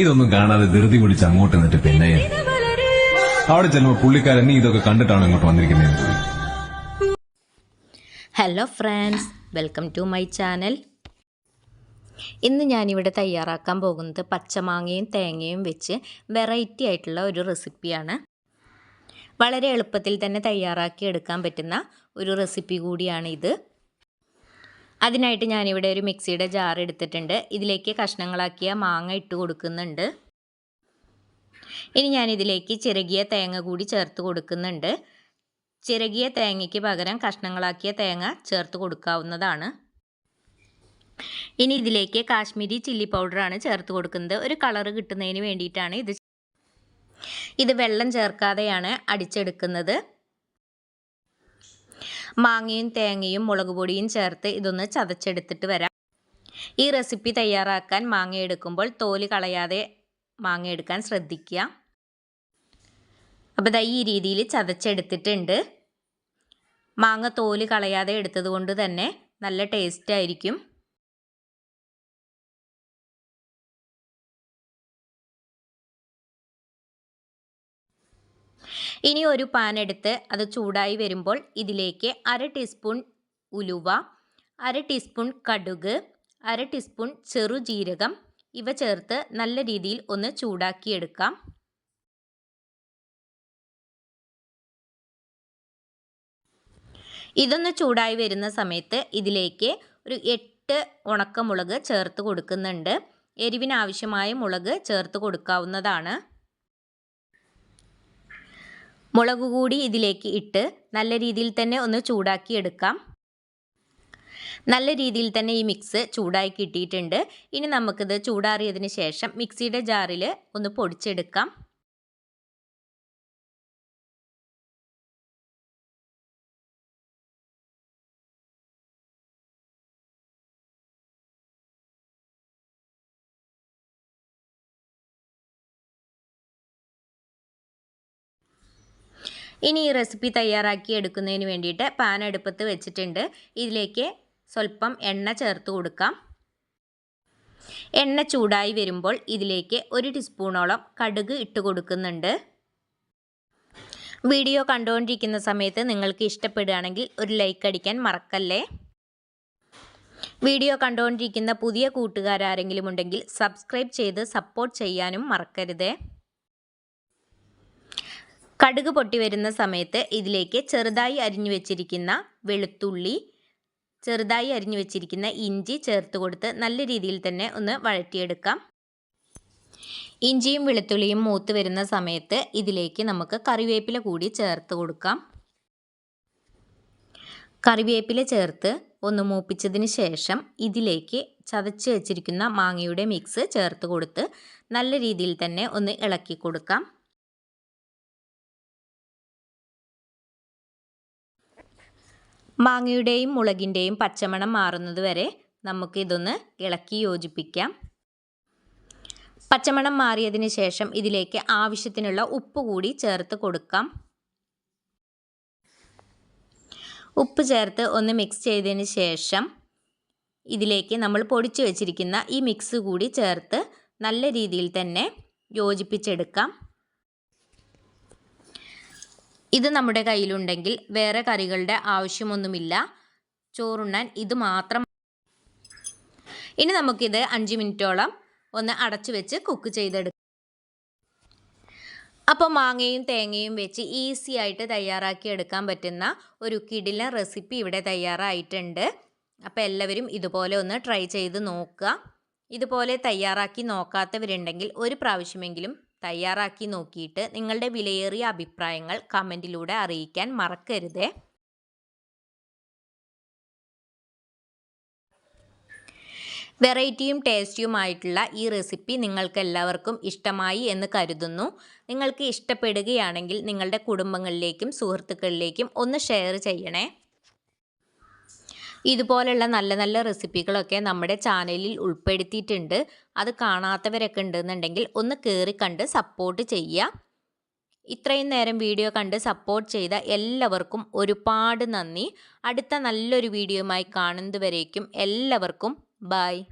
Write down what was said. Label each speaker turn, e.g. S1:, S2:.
S1: ഇതൊന്നും കാണാതെ ധൃതി പിടിച്ച് അങ്ങോട്ട് നിന്നിട്ട് പിന്നെ അവിടെ ചെല്ലുമ്പോൾ പുള്ളിക്കാരൻ നീ ഇതൊക്കെ കണ്ടിട്ടാണ് ഇങ്ങോട്ട് വന്നിരിക്കുന്നത്
S2: hello friends welcome to my channel ഇന്ന് ഞാനിവിടെ തയ്യാറാക്കാൻ പോകുന്നത് പച്ചമാങ്ങയും തേങ്ങയും വെച്ച് വെറൈറ്റി ആയിട്ടുള്ള ഒരു റെസിപ്പിയാണ് വളരെ എളുപ്പത്തിൽ തന്നെ തയ്യാറാക്കി എടുക്കാൻ പറ്റുന്ന ഒരു റെസിപ്പി കൂടിയാണ് ഇത്. അതിനായിട്ട് ഞാനിവിടെ ഒരു മിക്സിയുടെ ജാർ എടുത്തിട്ടുണ്ട്. ഇതിലേക്ക് കഷ്ണങ്ങളാക്കിയ മാങ്ങ ഇട്ട് കൊടുക്കുന്നുണ്ട്. ഇനി ഞാനിതിലേക്ക് ചിരകിയ തേങ്ങ കൂടി ചേർത്ത് കൊടുക്കുന്നുണ്ട്. ചിരകിയ തേങ്ങയ്ക്ക് പകരം കഷ്ണങ്ങളാക്കിയ തേങ്ങ ചേർത്ത് കൊടുക്കാവുന്നതാണ്. ഇനി ഇതിലേക്ക് കാശ്മീരി ചില്ലി പൗഡറാണ് ചേർത്ത് കൊടുക്കുന്നത്. ഒരു കളറ് കിട്ടുന്നതിന് വേണ്ടിയിട്ടാണ് ഇത്. ഇത് വെള്ളം ചേർക്കാതെയാണ് അടിച്ചെടുക്കുന്നത്. മാങ്ങയും തേങ്ങയും മുളക് പൊടിയും ചേർത്ത് ഇതൊന്ന് ചതച്ചെടുത്തിട്ട് വരാം. ഈ റെസിപ്പി തയ്യാറാക്കാൻ മാങ്ങ എടുക്കുമ്പോൾ തോൽ കളയാതെ മാങ്ങ എടുക്കാൻ ശ്രദ്ധിക്കുക. അപ്പോൾ ഈ രീതിയിൽ ചതച്ചെടുത്തിട്ടുണ്ട്. മാങ്ങ തോൽ കളയാതെ എടുത്തത് കൊണ്ട് തന്നെ നല്ല ടേസ്റ്റ് ആയിരിക്കും. ഇനി ഒരു പാൻ എടുത്ത് അത് ചൂടായി വരുമ്പോൾ ഇതിലേക്ക് അര ടീസ്പൂൺ ഉലുവ അര ടീസ്പൂൺ കടുക് അര ടീസ്പൂൺ ചെറുജീരകം ഇവ ചേർത്ത് നല്ല രീതിയിൽ ഒന്ന് ചൂടാക്കിയെടുക്കാം. ഇതൊന്ന് ചൂടായി വരുന്ന സമയത്ത് ഇതിലേക്ക് ഒരു എട്ട് ഉണക്കമുളക് ചേർത്ത് കൊടുക്കുന്നുണ്ട്. എരിവിനാവശ്യമായ മുളക് ചേർത്ത് കൊടുക്കാവുന്നതാണ്. മുളക് കൂടി ഇതിലേക്ക് ഇട്ട് നല്ല രീതിയിൽ തന്നെ ഒന്ന് ചൂടാക്കി എടുക്കാം. നല്ല രീതിയിൽ തന്നെ ഈ മിക്സ് ചൂടായി കിട്ടിയിട്ടുണ്ട്. ഇനി നമുക്കിത് ചൂടാറിയതിന് ശേഷം മിക്സിയുടെ ജാറിൽ ഒന്ന് പൊടിച്ചെടുക്കാം. ഇനി ഈ റെസിപ്പി തയ്യാറാക്കി എടുക്കുന്നതിന് വേണ്ടിയിട്ട് പാൻ എടുപ്പത്ത് വെച്ചിട്ടുണ്ട്. ഇതിലേക്ക് സ്വല്പം എണ്ണ ചേർത്ത് കൊടുക്കാം. എണ്ണ ചൂടായി വരുമ്പോൾ ഇതിലേക്ക് ഒരു ടീസ്പൂണോളം കടുക് ഇട്ട് കൊടുക്കുന്നുണ്ട്. വീഡിയോ കണ്ടുകൊണ്ടിരിക്കുന്ന സമയത്ത് നിങ്ങൾക്ക് ഇഷ്ടപ്പെടുകയാണെങ്കിൽ ഒരു ലൈക്ക് അടിക്കാൻ മറക്കല്ലേ? വീഡിയോ കണ്ടുകൊണ്ടിരിക്കുന്ന പുതിയ കൂട്ടുകാരാരെങ്കിലും ഉണ്ടെങ്കിൽ സബ്സ്ക്രൈബ് ചെയ്ത് സപ്പോർട്ട് ചെയ്യാനും മറക്കരുതേ. കടുക് പൊട്ടി വരുന്ന സമയത്ത് ഇതിലേക്ക് ചെറുതായി അരിഞ്ഞു വെച്ചിരിക്കുന്ന വെളുത്തുള്ളി ചെറുതായി അരിഞ്ഞു വെച്ചിരിക്കുന്ന ഇഞ്ചി ചേർത്ത് കൊടുത്ത് നല്ല രീതിയിൽ തന്നെ ഒന്ന് വഴറ്റിയെടുക്കാം. ഇഞ്ചിയും വെളുത്തുള്ളിയും മൂത്ത് വരുന്ന സമയത്ത് ഇതിലേക്ക് നമുക്ക് കറിവേപ്പില കൂടി ചേർത്ത് കൊടുക്കാം. കറിവേപ്പില ചേർത്ത് ഒന്ന് മൂപ്പിച്ചതിന് ശേഷം ഇതിലേക്ക് ചതച്ച് വെച്ചിരിക്കുന്ന മാങ്ങയുടെ മിക്സ് ചേർത്ത് കൊടുത്ത് നല്ല രീതിയിൽ തന്നെ ഒന്ന് ഇളക്കി കൊടുക്കാം. മാങ്ങയുടെയും മുളകിന്റെയും പച്ചമണം മാറുന്നത് വരെ നമുക്കിതൊന്ന് ഇളക്കി യോജിപ്പിക്കാം. പച്ചമണം മാറിയതിന് ശേഷം ഇതിലേക്ക് ആവശ്യത്തിനുള്ള ഉപ്പ് കൂടി ചേർത്ത് കൊടുക്കാം. ഉപ്പ് ചേർത്ത് ഒന്ന് മിക്സ് ചെയ്തതിന് ശേഷം ഇതിലേക്ക് നമ്മൾ പൊടിച്ചു വെച്ചിരിക്കുന്ന ഈ മിക്സ് കൂടി ചേർത്ത് നല്ല രീതിയിൽ തന്നെ യോജിപ്പിച്ചെടുക്കാം. ഇത് നമ്മുടെ കയ്യിലുണ്ടെങ്കിൽ വേറെ കറികളുടെ ആവശ്യമൊന്നുമില്ല. ചോറുണ്ണാൻ ഇത് മാത്രം ഇനി നമുക്കിത് അഞ്ച് മിനിറ്റോളം ഒന്ന് അടച്ചു വെച്ച് കുക്ക് ചെയ്തെടുക്കാം. അപ്പോൾ മാങ്ങയും തേങ്ങയും വെച്ച് ഈസി ആയിട്ട് തയ്യാറാക്കി എടുക്കാൻ പറ്റുന്ന ഒരു കിടില റെസിപ്പി ഇവിടെ തയ്യാറായിട്ടുണ്ട്. അപ്പോൾ എല്ലാവരും ഇതുപോലെ ഒന്ന് ട്രൈ ചെയ്ത് നോക്കുക. ഇതുപോലെ തയ്യാറാക്കി നോക്കാത്തവരുണ്ടെങ്കിൽ ഒരു പ്രാവശ്യമെങ്കിലും തയ്യാറാക്കി നോക്കിയിട്ട് നിങ്ങളുടെ വിലയേറിയ അഭിപ്രായങ്ങൾ കമന്റിലൂടെ അറിയിക്കാൻ മറക്കരുതേ. വെറൈറ്റിയും ടേസ്റ്റിയുമായിട്ടുള്ള ഈ റെസിപ്പി നിങ്ങൾക്ക് എല്ലാവർക്കും ഇഷ്ടമായി എന്ന് കരുതുന്നു. നിങ്ങൾക്ക് ഇഷ്ടപ്പെടുകയാണെങ്കിൽ നിങ്ങളുടെ കുടുംബങ്ങളിലേക്കും സുഹൃത്തുക്കളിലേക്കും ഒന്ന് ഷെയർ ചെയ്യണേ. ഇതുപോലുള്ള നല്ല നല്ല റെസിപ്പികളൊക്കെ നമ്മുടെ ചാനലിൽ ഉൾപ്പെടുത്തിയിട്ടുണ്ട്. അത് കാണാത്തവരൊക്കെ ഉണ്ടെന്നുണ്ടെങ്കിൽ ഒന്ന് കയറി കണ്ട് സപ്പോർട്ട് ചെയ്യുക. ഇത്രയും നേരം വീഡിയോ കണ്ട് സപ്പോർട്ട് ചെയ്ത എല്ലാവർക്കും ഒരുപാട് നന്ദി. അടുത്ത നല്ലൊരു വീഡിയോയുമായി കാണുന്നതുവരേക്കും എല്ലാവർക്കും ബായ്